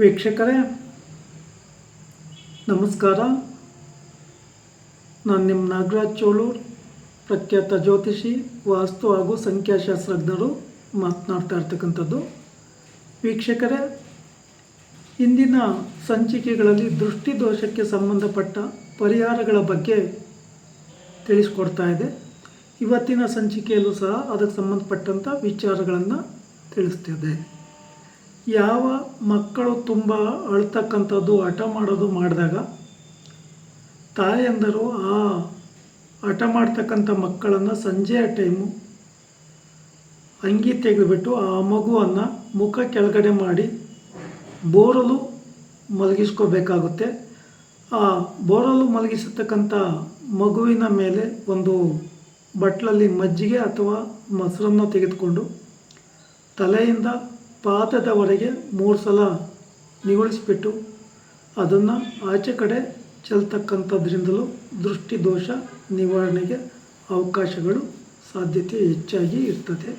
ವೀಕ್ಷಕರೇ, ನಮಸ್ಕಾರ. ನಾನು ನಿಮ್ಮ ನಾಗರಾಜ್ ಚೋಳೂರ್, ಪ್ರಖ್ಯಾತ ಜ್ಯೋತಿಷಿ, ವಾಸ್ತು ಹಾಗೂ ಸಂಖ್ಯಾಶಾಸ್ತ್ರಜ್ಞರು ಮಾತನಾಡ್ತಾ ಇರ್ತಕ್ಕಂಥದ್ದು. ವೀಕ್ಷಕರೇ, ಇಂದಿನ ಸಂಚಿಕೆಗಳಲ್ಲಿ ದೃಷ್ಟಿದೋಷಕ್ಕೆ ಸಂಬಂಧಪಟ್ಟ ಪರಿಹಾರಗಳ ಬಗ್ಗೆ ತಿಳಿಸ್ಕೊಡ್ತಾ ಇದೆ. ಇವತ್ತಿನ ಸಂಚಿಕೆಯಲ್ಲೂ ಸಹ ಅದಕ್ಕೆ ಸಂಬಂಧಪಟ್ಟಂಥ ವಿಚಾರಗಳನ್ನು ತಿಳಿಸ್ತಿದೆ ಯಾವ ಮಕ್ಕಳು ತುಂಬ ಅಳ್ತಕ್ಕಂಥದ್ದು ಹಠ ಮಾಡೋದು ಮಾಡಿದಾಗ, ತಾಯಂದರು ಆ ಹಠ ಮಾಡ್ತಕ್ಕಂಥ ಮಕ್ಕಳನ್ನು ಸಂಜೆಯ ಟೈಮು ಅಂಗಿ ತೆಗೆದುಬಿಟ್ಟು ಆ ಮಗುವನ್ನು ಮುಖ ಕೆಳಗಡೆ ಮಾಡಿ ಬೋರಲು ಮಲಗಿಸ್ಕೋಬೇಕಾಗುತ್ತೆ. ಆ ಬೋರಲು ಮಲಗಿಸತಕ್ಕಂಥ ಮಗುವಿನ ಮೇಲೆ ಒಂದು ಬಟ್ಲಲ್ಲಿ ಮಜ್ಜಿಗೆ ಅಥವಾ ಮೊಸರನ್ನು ತೆಗೆದುಕೊಂಡು ತಲೆಯಿಂದ ಪಾದದವರೆಗೆ ಮೂರು ಸಲ ನಿಗೊಳಿಸಿಬಿಟ್ಟು ಅದನ್ನು ಆಚೆ ಕಡೆ ಚೆಲ್ತಕ್ಕಂಥದ್ರಿಂದಲೂ ದೃಷ್ಟಿದೋಷ ನಿವಾರಣೆಗೆ ಅವಕಾಶಗಳು ಸಾಧ್ಯತೆ ಹೆಚ್ಚಾಗಿ ಇರ್ತದೆ.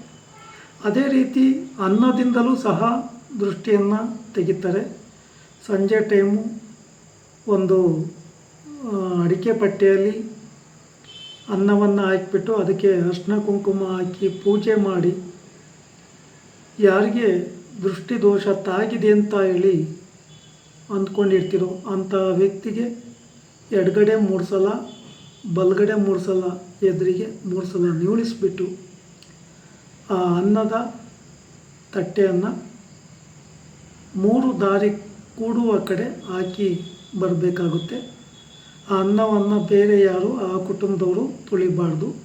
ಅದೇ ರೀತಿ ಅನ್ನದಿಂದಲೂ ಸಹ ದೃಷ್ಟಿಯನ್ನು ತೆಗಿತಾರೆ. ಸಂಜೆ ಟೈಮು ಒಂದು ಅಡಿಕೆ ಪಟ್ಟೆಯಲ್ಲಿ ಅನ್ನವನ್ನು ಹಾಕಿಬಿಟ್ಟು ಅದಕ್ಕೆ ಅರ್ಶಿನ ಕುಂಕುಮ ಹಾಕಿ ಪೂಜೆ ಮಾಡಿ ಯಾರಿಗೆ ದೃಷ್ಟಿದೋಷ ತಾಗಿದೆ ಅಂತ ಹೇಳಿ ಅಂದ್ಕೊಂಡಿರ್ತೀರೋ ಅಂಥ ವ್ಯಕ್ತಿಗೆ ಎಡಗಡೆ ಮೂರು ಸಲ ಬಲಗಡೆ ಮೂರು ಸಲ ಎದುರಿಗೆ ಮೂರು ಸಲ ಆ ಅನ್ನದ ತಟ್ಟೆಯನ್ನು ಮೂರು ದಾರಿ ಕೂಡುವ ಕಡೆ ಹಾಕಿ ಬರಬೇಕಾಗುತ್ತೆ. ಆ ಅನ್ನವನ್ನು ಬೇರೆ ಯಾರು, ಆ ಕುಟುಂಬದವರು ತುಳಿಬಾರ್ದು.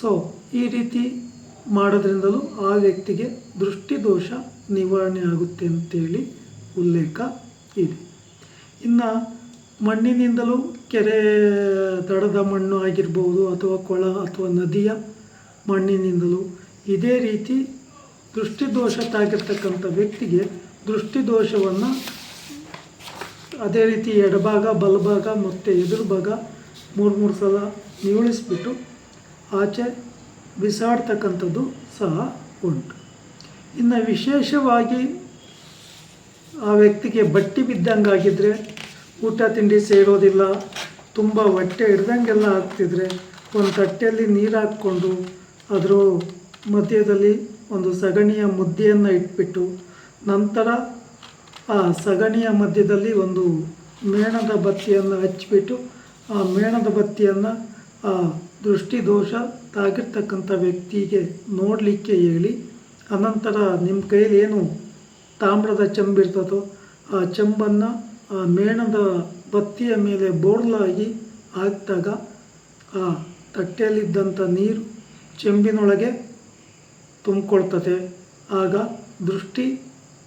ಸೊ ಈ ರೀತಿ ಮಾಡೋದ್ರಿಂದಲೂ ಆ ವ್ಯಕ್ತಿಗೆ ದೃಷ್ಟಿದೋಷ ನಿವಾರಣೆ ಆಗುತ್ತೆ ಅಂತೇಳಿ ಉಲ್ಲೇಖ ಇದೆ. ಇನ್ನು ಮಣ್ಣಿನಿಂದಲೂ ಕೆರೆ ದಡದ ಮಣ್ಣು ಆಗಿರ್ಬೋದು ಅಥವಾ ಕೊಳ ಅಥವಾ ನದಿಯ ಮಣ್ಣಿನಿಂದಲೂ ಇದೇ ರೀತಿ ದೃಷ್ಟಿದೋಷ ತಾಗಿರ್ತಕ್ಕಂಥ ವ್ಯಕ್ತಿಗೆ ದೃಷ್ಟಿದೋಷವನ್ನು ಅದೇ ರೀತಿ ಎಡಭಾಗ, ಬಲಭಾಗ ಮತ್ತು ಎದುರು ಭಾಗ ಮೂರು ಮೂರು ಸಲ ನಿವಳಿಸ್ಬಿಟ್ಟು ಆಚೆ ಬಿಸಾಡ್ತಕ್ಕಂಥದ್ದು ಸಹ ಉಂಟು. ಇನ್ನು ವಿಶೇಷವಾಗಿ ಆ ವ್ಯಕ್ತಿಗೆ ಬಟ್ಟಿ ಬಿದ್ದಂಗಾಗಿದ್ದರೆ ಊಟ ತಿಂಡಿ ಸೇರೋದಿಲ್ಲ, ತುಂಬ ಹೊಟ್ಟೆ ಹಿಡ್ದಂಗೆಲ್ಲ ಆಗ್ತಿದ್ರೆ ಒಂದು ತಟ್ಟೆಯಲ್ಲಿ ನೀರು ಹಾಕ್ಕೊಂಡು ಅದರ ಮಧ್ಯದಲ್ಲಿ ಒಂದು ಸಗಣಿಯ ಮುದ್ದೆಯನ್ನು ಇಟ್ಬಿಟ್ಟು ನಂತರ ಆ ಸಗಣಿಯ ಮಧ್ಯದಲ್ಲಿ ಒಂದು ಮೇಣದ ಬತ್ತಿಯನ್ನು ಹಚ್ಚಿಬಿಟ್ಟು ಆ ಮೇಣದ ಬತ್ತಿಯನ್ನು ಆ ದೃಷ್ಟಿದೋಷ ತಾಗಿರ್ತಕ್ಕಂಥ ವ್ಯಕ್ತಿಗೆ ನೋಡಲಿಕ್ಕೆ ಹೇಳಿ, ಅನಂತರ ನಿಮ್ಮ ಕೈಯಲ್ಲಿ ಏನು ತಾಮ್ರದ ಚೆಂಬಿರ್ತದೋ ಆ ಚೆಂಬನ್ನು, ಆ ಮೇಣದ ಬತ್ತಿಯ ಮೇಲೆ ಬೋರ್ಲಾಗಿ ಹಾಕಿದಾಗ ಆ ತಟ್ಟೆಯಲ್ಲಿದ್ದಂಥ ನೀರು ಚೆಂಬಿನೊಳಗೆ ತುಂಬಿಕೊಳ್ತದೆ. ಆಗ ದೃಷ್ಟಿ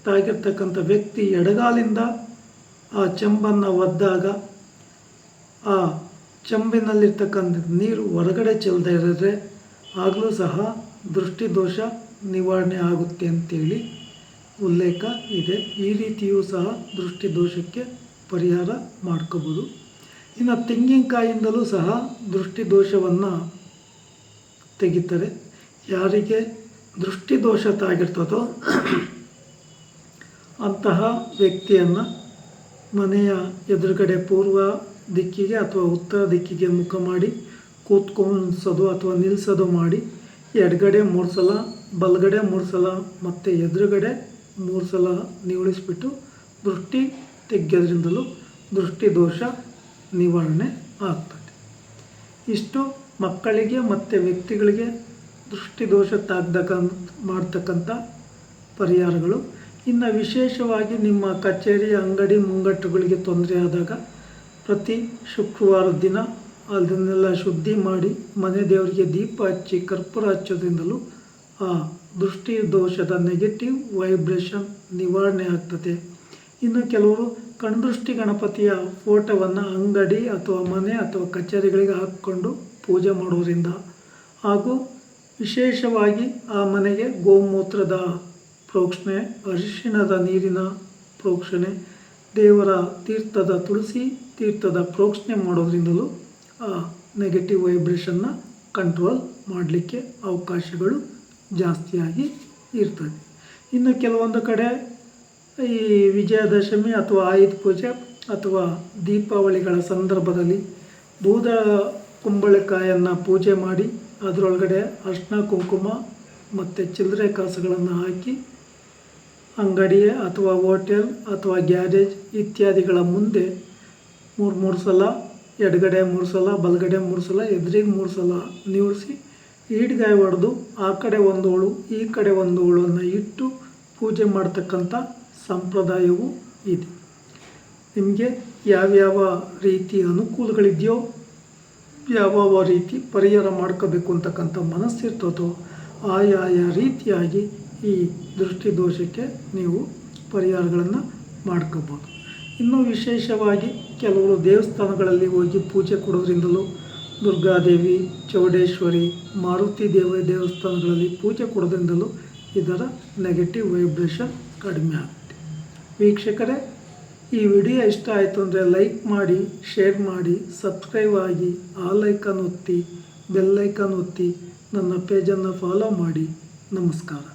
ತಾಗಿರ್ತಕ್ಕಂಥ ವ್ಯಕ್ತಿ ಎಡಗಾಲಿಂದ ಆ ಚೆಂಬನ್ನು ಒದ್ದಾಗ ಆ ಚೆಂಬಿನಲ್ಲಿರ್ತಕ್ಕಂಥ ನೀರು ಹೊರಗಡೆ ಚೆಲ್ಲದೆ ಇರಿದ್ರೆ ಆಗಲೂ ಸಹ ದೃಷ್ಟಿದೋಷ ನಿವಾರಣೆ ಆಗುತ್ತೆ ಅಂತೇಳಿ ಉಲ್ಲೇಖ ಇದೆ. ಈ ರೀತಿಯೂ ಸಹ ದೃಷ್ಟಿದೋಷಕ್ಕೆ ಪರಿಹಾರ ಮಾಡ್ಕೋಬೋದು. ಇನ್ನು ತೆಂಗಿನಕಾಯಿಂದಲೂ ಸಹ ದೃಷ್ಟಿದೋಷವನ್ನು ತೆಗಿತಾರೆ. ಯಾರಿಗೆ ದೃಷ್ಟಿದೋಷ ತಾಗಿರ್ತದೋ ಅಂತಹ ವ್ಯಕ್ತಿಯನ್ನು ಮನೆಯ ಎದುರುಗಡೆ ಪೂರ್ವ ದಿಕ್ಕಿಗೆ ಅಥವಾ ಉತ್ತರ ದಿಕ್ಕಿಗೆ ಮುಖ ಮಾಡಿ ಕೂತ್ಕೊಳ್ಸೋದು ಅಥವಾ ನಿಲ್ಲಿಸೋದು ಮಾಡಿ, ಎಡಗಡೆ ಮೂರು ಸಲ, ಬಲಗಡೆ ಮೂರು ಸಲ ಮತ್ತು ಎದುರುಗಡೆ ಮೂರು ಸಲ ನಿವಳಿಸ್ಬಿಟ್ಟು ದೃಷ್ಟಿ ತೆಗೆಯೋದ್ರಿಂದಲೂ ದೃಷ್ಟಿದೋಷ ನಿವಾರಣೆ ಆಗ್ತದೆ. ಇಷ್ಟು ಮಕ್ಕಳಿಗೆ ಮತ್ತು ವ್ಯಕ್ತಿಗಳಿಗೆ ದೃಷ್ಟಿದೋಷ ತಾಗ್ದಕ್ಕ ಮಾಡ್ತಕ್ಕಂಥ ಪರಿಹಾರಗಳು. ಇನ್ನು ವಿಶೇಷವಾಗಿ ನಿಮ್ಮ ಕಚೇರಿ ಅಂಗಡಿ ಮುಂಗಟ್ಟುಗಳಿಗೆ ತೊಂದರೆ ಆದಾಗ ಪ್ರತಿ ಶುಕ್ರವಾರ ದಿನ ಅದನ್ನೆಲ್ಲ ಶುದ್ಧಿ ಮಾಡಿ ಮನೆ ದೇವರಿಗೆ ದೀಪ ಹಚ್ಚಿ ಕರ್ಪೂರ ಹಚ್ಚೋದ್ರಿಂದಲೂ ಆ ದೃಷ್ಟಿ ದೋಷದ ನೆಗೆಟಿವ್ ವೈಬ್ರೇಷನ್ ನಿವಾರಣೆ ಆಗ್ತದೆ. ಇನ್ನು ಕೆಲವರು ಕಣ್ದೃಷ್ಟಿ ಗಣಪತಿಯ ಫೋಟೋವನ್ನು ಅಂಗಡಿ ಅಥವಾ ಮನೆ ಅಥವಾ ಕಚೇರಿಗಳಿಗೆ ಹಾಕ್ಕೊಂಡು ಪೂಜೆ ಮಾಡೋದ್ರಿಂದ ಹಾಗೂ ವಿಶೇಷವಾಗಿ ಆ ಮನೆಗೆ ಗೋಮೂತ್ರದ ಪ್ರೋಕ್ಷಣೆ, ಅರಿಶಿಣದ ನೀರಿನ ಪ್ರೋಕ್ಷಣೆ, ದೇವರ ತೀರ್ಥದ ತುಳಸಿ ತೀರ್ಥದ ಪ್ರೋಕ್ಷಣೆ ಮಾಡೋದ್ರಿಂದಲೂ, ಆ ನೆಗೆಟಿವ್ ವೈಬ್ರೇಷನ್ನ ಕಂಟ್ರೋಲ್ ಮಾಡಲಿಕ್ಕೆ ಅವಕಾಶಗಳು ಜಾಸ್ತಿಯಾಗಿ ಇರ್ತದೆ ಇನ್ನು ಕೆಲವೊಂದು ಕಡೆ ಈ ವಿಜಯದಶಮಿ ಅಥವಾ ಆಯುಧ ಪೂಜೆ ಅಥವಾ ದೀಪಾವಳಿಗಳ ಸಂದರ್ಭದಲ್ಲಿ ಬೂದ ಕುಂಬಳಕಾಯನ್ನು ಪೂಜೆ ಮಾಡಿ, ಅದರೊಳಗಡೆ ಅರ್ಶಿನ, ಕುಂಕುಮ ಮತ್ತು ಚಿಲ್ಲರೆ ಕಾಸುಗಳನ್ನು ಹಾಕಿ ಅಂಗಡಿ ಅಥವಾ ಹೋಟೆಲ್ ಅಥವಾ ಗ್ಯಾರೇಜ್ ಇತ್ಯಾದಿಗಳ ಮುಂದೆ ಮೂರು ಮೂರು ಸಲ, ಎಡಗಡೆ ಮೂರು ಸಲ, ಬಲಗಡೆ ಮೂರು ಸಲ, ಎದುರಿಗೆ ಮೂರು ಸಲ ನಿಲ್ಲಿಸಿ ಈಡ್ಗಾಯಿ ಹೊಡೆದು ಆ ಕಡೆ ಒಂದು ಹೋಳು ಈ ಕಡೆ ಒಂದು ಹೋಳನ್ನು ಇಟ್ಟು ಪೂಜೆ ಮಾಡ್ತಕ್ಕಂಥ ಸಂಪ್ರದಾಯವು ಇದೆ. ನಿಮಗೆ ಯಾವ್ಯಾವ ರೀತಿ ಅನುಕೂಲಗಳಿದೆಯೋ ಯಾವ್ಯಾವ ರೀತಿ ಪರಿಹಾರ ಮಾಡ್ಕೋಬೇಕು ಅಂತಕ್ಕಂಥ ಮನಸ್ಸಿರ್ತದೋ, ಆಯಾಯ ರೀತಿಯಾಗಿ ಈ ದೃಷ್ಟಿ ದೋಷಕ್ಕೆ ನೀವು ಪರಿಹಾರಗಳನ್ನು ಮಾಡ್ಕೋಬೋದು. ಇನ್ನೂ ವಿಶೇಷವಾಗಿ ಕೆಲವರು ದೇವಸ್ಥಾನಗಳಲ್ಲಿ ಹೋಗಿ ಪೂಜೆ ಕೊಡೋದ್ರಿಂದಲೂ ದುರ್ಗಾದೇವಿ, ಚೌಡೇಶ್ವರಿ, ಮಾರುತಿ ದೇವ ದೇವಸ್ಥಾನಗಳಲ್ಲಿ ಪೂಜೆ ಕೊಡೋದ್ರಿಂದಲೂ ಇದರ ನೆಗೆಟಿವ್ ವೈಬ್ರೇಷನ್ ಕಡಿಮೆ ಆಗುತ್ತೆ. ವೀಕ್ಷಕರೇ, ಈ ವಿಡಿಯೋ ಇಷ್ಟ ಆಯಿತು ಅಂದರೆ ಲೈಕ್ ಮಾಡಿ ಶೇರ್ ಮಾಡಿ ಸಬ್ಸ್ಕ್ರೈಬ್ ಆಗಿ, ಆ ಲೈಕನ್ ಒತ್ತಿ ಬೆಲ್ಲೈಕನ್ ಒತ್ತಿ, ನನ್ನ ಪೇಜನ್ನು ಫಾಲೋ ಮಾಡಿ. ನಮಸ್ಕಾರ.